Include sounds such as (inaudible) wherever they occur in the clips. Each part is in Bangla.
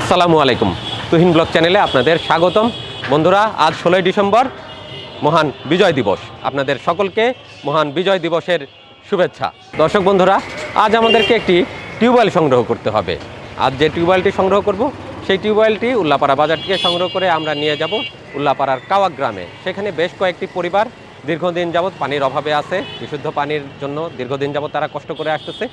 আসসালামু আলাইকুম। তুহিন ব্লগ চ্যানেলে আপনাদের স্বাগতম। বন্ধুরা, আজ ষোলোই ডিসেম্বর, মহান বিজয় দিবস। আপনাদের সকলকে মহান বিজয় দিবসের শুভেচ্ছা। দর্শক বন্ধুরা, আজ আমাদেরকে একটি টিউবওয়েল সংগ্রহ করতে হবে। আজ যে টিউবওয়েলটি সংগ্রহ করব, সেই টিউবওয়েলটি উল্লাপাড়া বাজার থেকে সংগ্রহ করে আমরা নিয়ে যাব উল্লাপাড়ার কাওয়া গ্রামে। সেখানে বেশ কয়েকটি পরিবার দীর্ঘদিন যাবৎ পানির অভাবে আছে, বিশুদ্ধ পানির জন্য দীর্ঘদিন যাবৎ তারা কষ্ট করে আসতেছে।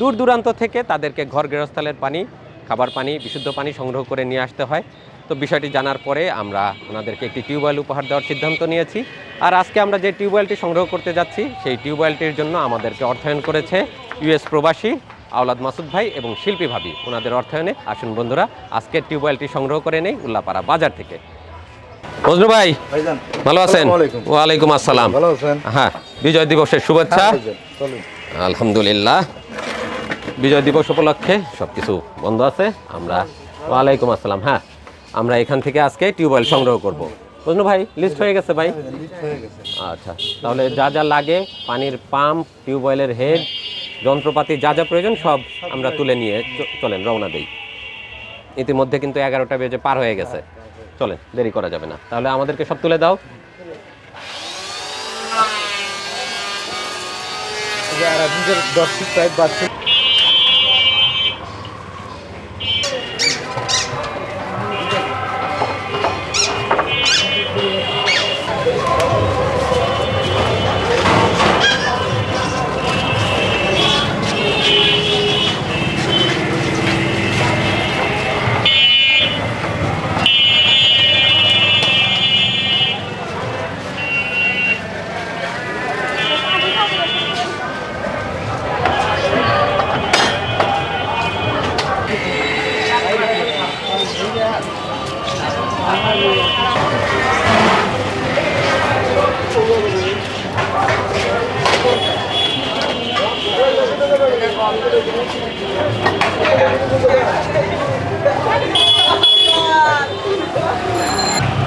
দূর দূরান্ত থেকে তাদেরকে ঘর গৃহস্থলের পানি খাবার পানি বিশুদ্ধ পানি সংগ্রহ করে নিয়ে আসতে হয়। তো বিষয়টি জানার পরে আমরা ওনাদেরকে একটি টিউবওয়েল উপহার দেওয়ার সিদ্ধান্ত নিয়েছি। আর আজকে আমরা যে টিউবওয়েলটি সংগ্রহ করতে যাচ্ছি সেই টিউবওয়েলটির জন্য আমাদেরকে অর্থায়ন করেছে ইউএস প্রবাসী আওলাদ মাসুদ ভাই এবং শিল্পী ভাবি। ওনাদের অর্থায়নে আসুন বন্ধুরা আজকের টিউবওয়েলটি সংগ্রহ করে নেই উল্লাপাড়া বাজার থেকে। মজনু ভাই ভালো আছেন? ওয়ালাইকুম আসসালাম। ভালো আছেন? হ্যাঁ বিজয় দিবসের শুভেচ্ছা। হ্যাঁ। আলহামদুলিল্লাহ। বিজয় দিবস উপলক্ষে সব কিছু বন্ধ আছে। আমরা ওয়ালাইকুম আসসালাম। হ্যাঁ আমরা এখান থেকে আজকে টিউবওয়েল সংগ্রহ করব। বুঝলো ভাই লিস্ট হয়ে গেছে ভাই? হয়ে। আচ্ছা তাহলে যা যা লাগে পানির পাম্প টিউবওয়েলের হেড যন্ত্রপাতি যা যা প্রয়োজন সব আমরা তুলে নিয়ে চলেন রওনা দেই। ইতিমধ্যে কিন্তু এগারোটা বেজে পার হয়ে গেছে। চলেন দেরি করা যাবে না। তাহলে আমাদেরকে সব তুলে দাও। এই যে আর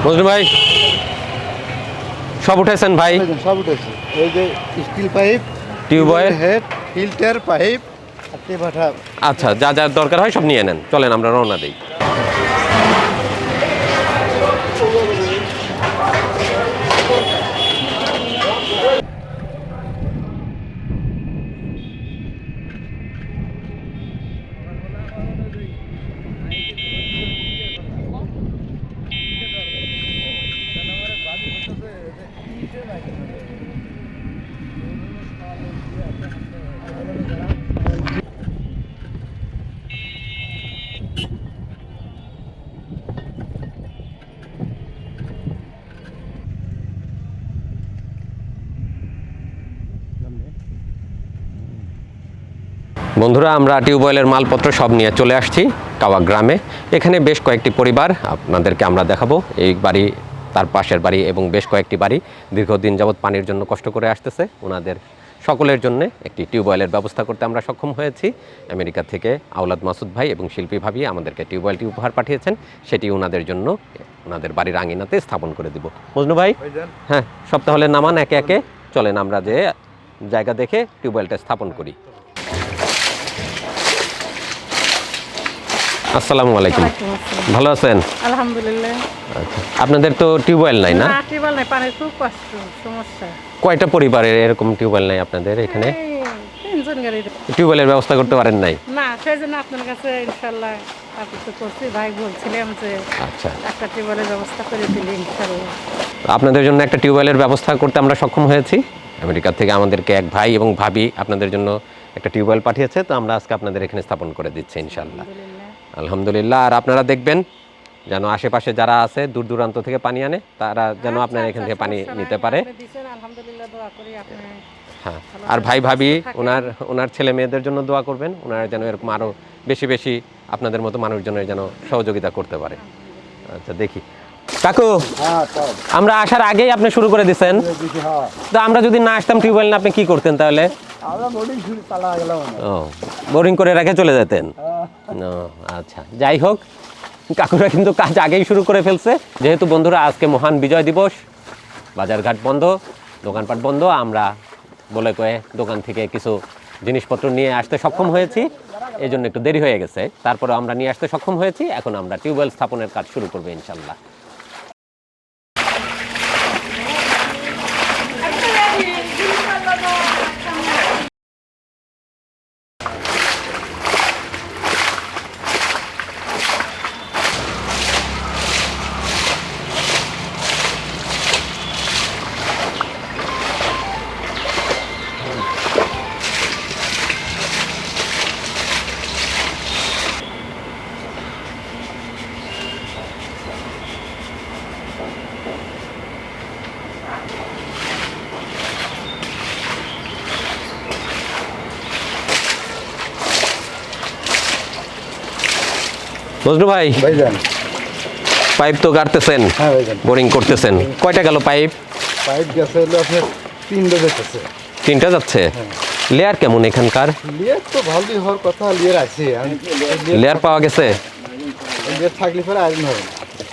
বুঝলো ভাই সব উঠেছেন ভাই? সব উঠেছে। এই যে steel pipe tubewell head filter pipe আচ্ছা যা যা দরকার হয় সব নিয়ে নেন। চলেন আমরা রওনা দিই। বন্ধুরা আমরা টিউবওয়েলের মালপত্র সব নিয়ে চলে আসছি কাওয়া গ্রামে। এখানে বেশ কয়েকটি পরিবার আপনাদেরকে আমরা দেখাবো। এই বাড়ি তার পাশের বাড়ি এবং বেশ কয়েকটি বাড়ি দীর্ঘদিন যাবৎ পানির জন্য কষ্ট করে আসতেছে। ওনাদের সকলের জন্য একটি টিউবওয়েলের ব্যবস্থা করতে আমরা সক্ষম হয়েছি। আমেরিকা থেকে আওলাদ মাসুদ ভাই এবং শিল্পী ভাবি আমাদেরকে টিউবওয়েলটি উপহার পাঠিয়েছেন। সেটি ওনাদের জন্য ওনাদের বাড়ির আঙিনাতে স্থাপন করে দিব। মজনু ভাই? হ্যাঁ সব তাহলে নামান একে একে। চলেন আমরা যে জায়গা দেখে টিউবওয়েলটা স্থাপন করি। আসসালামু আলাইকুম। ভালো আছেন? আলহামদুলিল্লাহ। আচ্ছা। আপনাদের তো টিউবওয়েল নাই না? টিউবওয়েল নাই পানির খুব কষ্ট সমস্যা। কয়টা পরিবারের এরকম টিউবওয়েল নাই আপনাদের এখানে? টিউবওয়েলের ব্যবস্থা করতে পারেন নাই? না সেই জন্য আপনার কাছে ইনশাল্লাহ আপনি তো করছি ভাই বলছিলাম যে আচ্ছা। একটা টিউবওয়েলের ব্যবস্থা করে দিলি ইনশাল্লাহ আপনাদের জন্য একটা টিউবওয়েলের ব্যবস্থা করতে আমরা সক্ষম হয়েছি। আমেরিকা থেকে আমাদেরকে এক ভাই এবং ভাবি আপনাদের জন্য একটা টিউবওয়েল পাঠিয়েছে তো আমরা আজকে আপনাদের এখানে স্থাপন করে দিচ্ছি ইনশাল্লাহ আলহামদুলিল্লাহ। আর আপনারা দেখবেন যেন আশেপাশে যারা আছে দূর দূরান্ত থেকে পানি আনে তারা যেন আপনারা এখান থেকে পানি নিতে পারে। হ্যাঁ আর ভাই ভাবি ওনার ওনার ছেলে মেয়েদের জন্য দোয়া করবেন ওনারা যেন এরকম আরও বেশি বেশি আপনাদের মতো মানুষজনের যেন সহযোগিতা করতে পারে। আচ্ছা দেখি। কাকু আমরা আসার আগেই আপনি শুরু করে দিচ্ছেন তো আমরা যদি না আসতাম টিউবওয়েল না আপনি কি করতেন তাহলে? ও বোরিং করে রেখে চলে যেতেন। হ্যাঁ। ও আচ্ছা যাই হোক কাকুরা কিন্তু কাজ আগেই শুরু করে ফেলছে। যেহেতু বন্ধুরা আজকে মহান বিজয় দিবস। বাজারঘাট বন্ধ দোকানপাট বন্ধ আমরা বলে কয়ে দোকান থেকে কিছু জিনিসপত্র নিয়ে আসতে সক্ষম হয়েছি। এই জন্য একটু দেরি হয়ে গেছে। তারপরে আমরা নিয়ে আসতে সক্ষম হয়েছি। এখন আমরা টিউবওয়েল স্থাপনের কাজ শুরু করব ইনশাল্লাহ। মজনু ভাই পাইপ তো গাড়তেছেন হ্যাঁ বোরিং করতেছেন। কয়টা গেল পাইপ? পাইপ গেছে হলো আপনার তিনটে বেঁচেছে তিনটা যাচ্ছে? লেয়ার কেমন এখানকার? লিয়ার তো ভালোই হওয়ার কথা লিয়ার আছে। লেয়ার পাওয়া গেছে? লিয়ার থাকলে পরে আইরন হবে।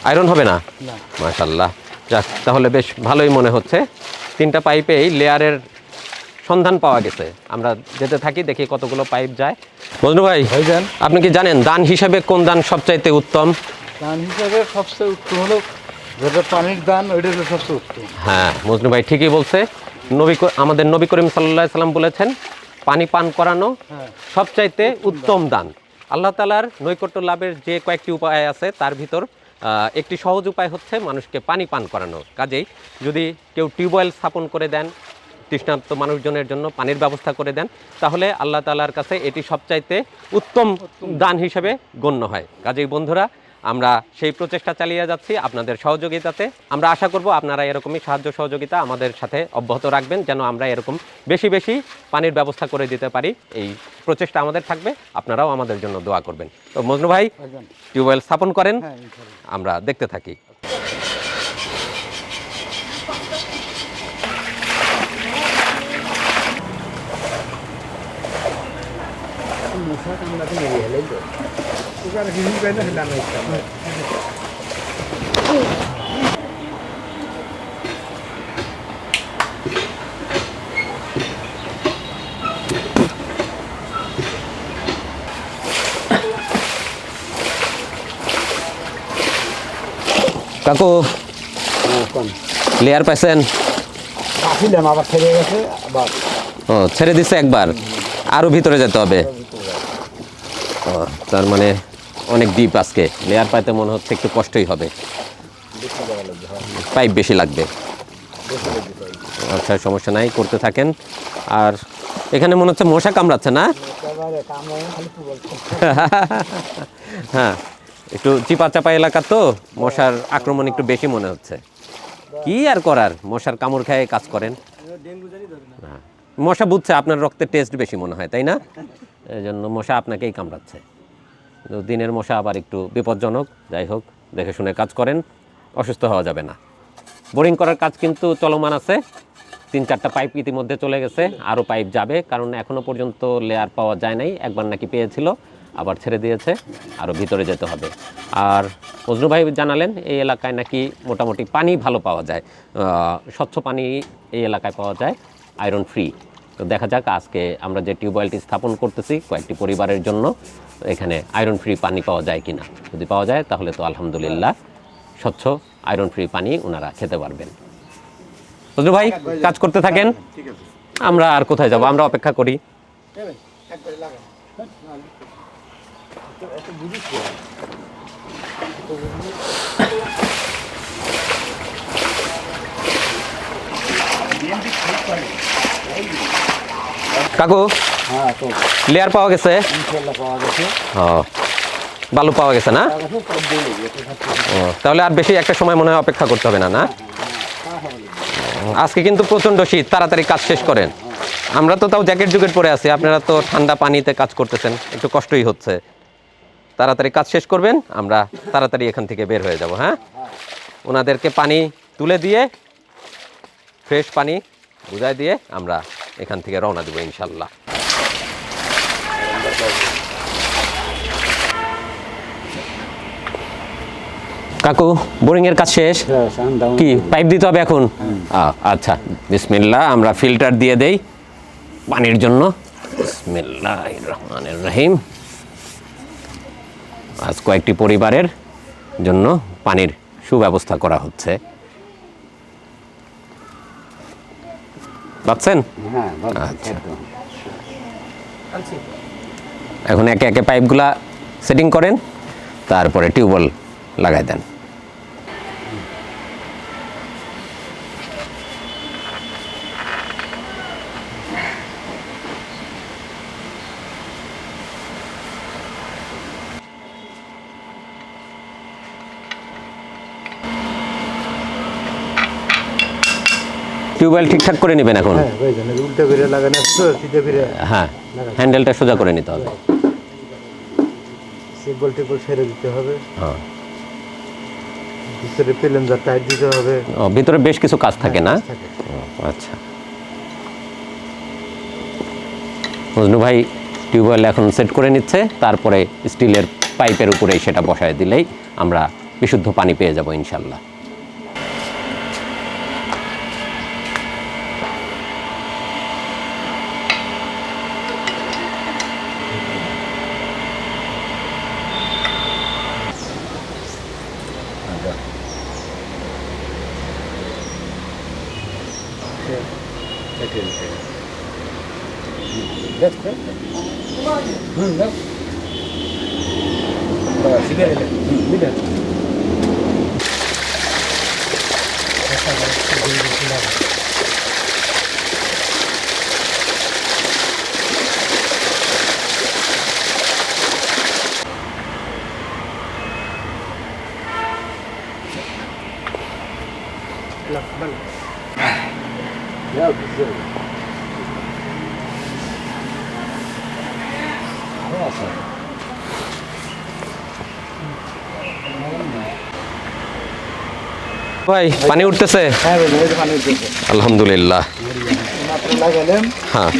আয়রন হবে না? না। মাশাল্লাহ যাক তাহলে বেশ ভালোই মনে হচ্ছে। তিনটা পাইপেই লেয়ারের সন্ধান পাওয়া গেছে। আমরা যেতে থাকি দেখি কতগুলো পাইপ যায়। মজনু ভাই আপনি কি জানেন দান হিসাবে কোন দান সবচাইতে উত্তম? দান হিসাবে সবচেয়ে উত্তম হলো যেটা পানির দান ওইটা হলো সবচেয়ে উত্তম। হ্যাঁ মজনু ভাই ঠিকই বলছে। নবী আমাদের নবী করিম সাল্লাহ সাল্লাম বলেছেন পানি পান করানো হ্যাঁ। সবচাইতে উত্তম দান আল্লাহ তালার নৈকট্য লাভের যে কয়েকটি উপায় আছে তার ভিতর আহ, একটি সহজ উপায় হচ্ছে মানুষকে পানি পান করানো। কাজেই যদি কেউ টিউবওয়েল স্থাপন করে দেন তৃষ্ণার্ত মানুষজনের জন্য পানির ব্যবস্থা করে দেন তাহলে আল্লাহ তালার কাছে এটি সবচাইতে উত্তম দান হিসেবে গণ্য হয়। কাজেই বন্ধুরা আমরা সেই প্রচেষ্টা চালিয়ে যাচ্ছি আপনাদের সহযোগিতাতে। আমরা আশা করব আপনারা এরকমই সাহায্য সহযোগিতা আমাদের সাথে অব্যাহত রাখবেন যেন আমরা এরকম বেশি বেশি পানির ব্যবস্থা করে দিতে পারি। এই প্রচেষ্টা আমাদের থাকবে আপনারাও আমাদের জন্য দোয়া করবেন। তো মজনু ভাই টিউবওয়েল স্থাপন করেন হ্যাঁ আমরা দেখতে থাকি। কাকু লেয়ার পাইছেন? আবার ছেড়ে গেছে ও ছেড়ে দিছে একবার। আরও ভিতরে যেতে হবে। তার মানে অনেক ডিপ আজকে। লেয়ার পাইতে মনে হচ্ছে একটু কষ্টই হবে। পাইপ বেশি লাগবে। আচ্ছা সমস্যা নাই করতে থাকেন। আর এখানে মনে হচ্ছে মশা কামড়াচ্ছে না? (laughs) হ্যাঁ একটু চিপা চাপা এলাকা তো মশার আক্রমণ একটু বেশি মনে হচ্ছে। কি আর করার? মশার কামড় খেয়ে কাজ করেন। হ্যাঁ। মশা বুঝছে আপনার রক্তের টেস্ট বেশি মনে হয় তাই না? জন্য মশা আপনাকেই কামড়াচ্ছে। দিনের মশা আবার একটু বিপজ্জনক, যাই হোক, দেখে শুনে কাজ করেন, অসুস্থ হওয়া যাবে না। বোরিং করার কাজ কিন্তু চলমান আছে। তিন চারটা পাইপ ইতিমধ্যে চলে গেছে, আরও পাইপ যাবে, কারণ এখনও পর্যন্ত লেয়ার পাওয়া যায় নাই, একবার নাকি পেয়েছিল, আবার ছেড়ে দিয়েছে, আরও ভিতরে যেতে হবে। আর ফজলু ভাই জানালেন, এই এলাকায় নাকি মোটামুটি পানি ভালো পাওয়া যায় স্বচ্ছ পানি এই এলাকায় পাওয়া যায় আয়রন ফ্রি তো দেখা যাক, আজকে আমরা যে টিউবওয়েলটি স্থাপন করতেছি কয়েকটি পরিবারের জন্য, এখানে আয়রন ফ্রি পানি পাওয়া যায় কিনা? যদি পাওয়া যায়, তাহলে তো আলহামদুলিল্লাহ স্বচ্ছ আয়রন ফ্রি পানি ওনারা খেতে পারবেন। বুঝলো ভাই, কাজ করতে থাকেন? আমরা আর কোথায় যাব? আমরা অপেক্ষা করি। কাকু হ্যাঁ তো। লেয়ার পাওয়া গেছে? ইনশাল্লাহ পাওয়া গেছে। বালু পাওয়া গেছে না? তাহলে আর বেশি একটা সময় মনে হয় অপেক্ষা করতে হবে না না? আজকে কিন্তু প্রচণ্ড শীত তাড়াতাড়ি কাজ শেষ করেন। আমরা তো তাও জ্যাকেট জুকেট পরে আছি আপনারা তো ঠান্ডা পানিতে কাজ করতেছেন একটু কষ্টই হচ্ছে। তাড়াতাড়ি কাজ শেষ করবেন আমরা তাড়াতাড়ি এখান থেকে বের হয়ে যাব হ্যাঁ? ওনাদেরকে পানি তুলে দিয়ে ফ্রেশ পানি বুঝাই দিয়ে আমরা এখান থেকে রওনা দেবো ইনশাল্লাহ। কাকু বোরিং এর কাজ শেষ? কি পাইপ দিতে হবে এখন? আচ্ছা বিসমিল্লাহ আমরা ফিল্টার দিয়ে দেই পানির জন্য। বিসমিল্লাহ রহমানের রহিম আজ কয়েকটি পরিবারের জন্য পানির সুব্যবস্থা করা হচ্ছে। পাচ্ছেন হ্যাঁ আচ্ছা। এখন একে একে পাইপগুলা সেটিং করেন তারপরে টিউবওয়েল লাগাই দেন। টিউবওয়েল ঠিকঠাক করে নেবেন এখন? হ্যাঁ হ্যাঁ হ্যান্ডেলটা সোজা করে নিতে হবে। দিতে হ্যাঁ। ভিতরে পেলেন্দার টাইট দিতে হবে। ও, ভিতরে বেশ কিছু কাজ থাকে না? আচ্ছা। মজনু ভাই টিউবওয়েল এখন সেট করে নিচ্ছে তারপরে স্টিলের পাইপের উপরে সেটা বসায় দিলেই আমরা বিশুদ্ধ পানি পেয়ে যাব ইনশাল্লাহ। ভাই পানি উঠতেছে হ্যাঁ ভাইজান এই যে পানি উঠতেছে। আলহামদুলিল্লাহ। হ্যাঁ।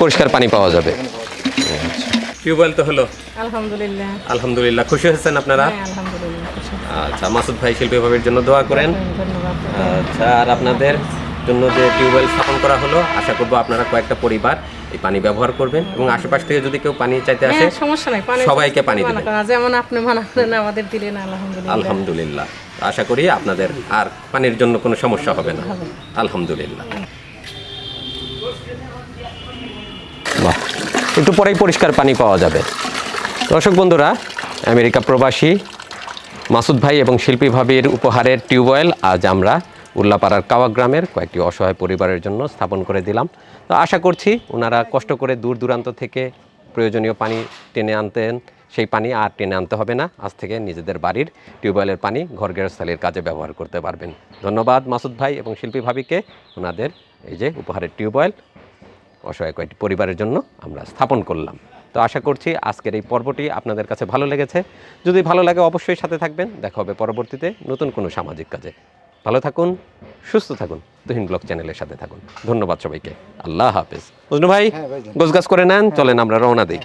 পরিষ্কার পানি পাওয়া যাবে। টিউবওয়েল তো হলো। আলহামদুলিল্লাহ। আলহামদুলিল্লাহ। খুশি হয়েছেন আপনারা? হ্যাঁ। আচ্ছা মাসুদ ভাই শিল্পী ভাবির জন্য দোয়া করেন। আচ্ছা আর আপনাদের জন্য যে টিউবওয়েল স্থাপন করা হলো আশা করব আপনারা কয়েকটা পরিবার এই পানি ব্যবহার করবেন এবং আশেপাশ থেকে যদি কেউ পানি চাইতে আসে হ্যাঁ সমস্যা নাই পানি সবাইকে পানি দিবেন। যেমন আপনি মানা করেন আমাদের দিলেন আলহামদুলিল্লাহ। আলহামদুলিল্লাহ। আশা করি আপনাদের আর পানির জন্য কোনো সমস্যা হবে না। আলহামদুলিল্লাহ। বাহ একটু পরেই পরিষ্কার পানি পাওয়া যাবে। দর্শক বন্ধুরা আমেরিকা প্রবাসী মাসুদ ভাই এবং শিল্পী ভাবির উপহারের টিউবওয়েল আজ আমরা উল্লাপাড়ার কাওয়া গ্রামের কয়েকটি অসহায় পরিবারের জন্য স্থাপন করে দিলাম। তো আশা করছি ওনারা কষ্ট করে দূর দূরান্ত থেকে প্রয়োজনীয় পানি টেনে আনতেন। সেই পানি আর টেনে আনতে হবে না। আজ থেকে নিজেদের বাড়ির টিউবওয়েলের পানি ঘর গৃহস্থালির কাজে ব্যবহার করতে পারবেন। ধন্যবাদ মাসুদ ভাই এবং শিল্পী ভাবিকে। ওনাদের এই যে উপহারের টিউবওয়েল অসহায় কয়েকটি পরিবারের জন্য আমরা স্থাপন করলাম। তো আশা করছি আজকের এই পর্বটি আপনাদের কাছে ভালো লেগেছে। যদি ভালো লাগে অবশ্যই সাথে থাকবেন। দেখা হবে পরবর্তীতে নতুন কোনো সামাজিক কাজে। ভালো থাকুন সুস্থ থাকুন তুহিন ব্লক চ্যানেলের সাথে থাকুন। ধন্যবাদ সবাইকে। আল্লাহ হাফেজ। মজনু ভাই গোজগাছ ভাইজান। করে নেন চলেন আমরা রওনা দিই।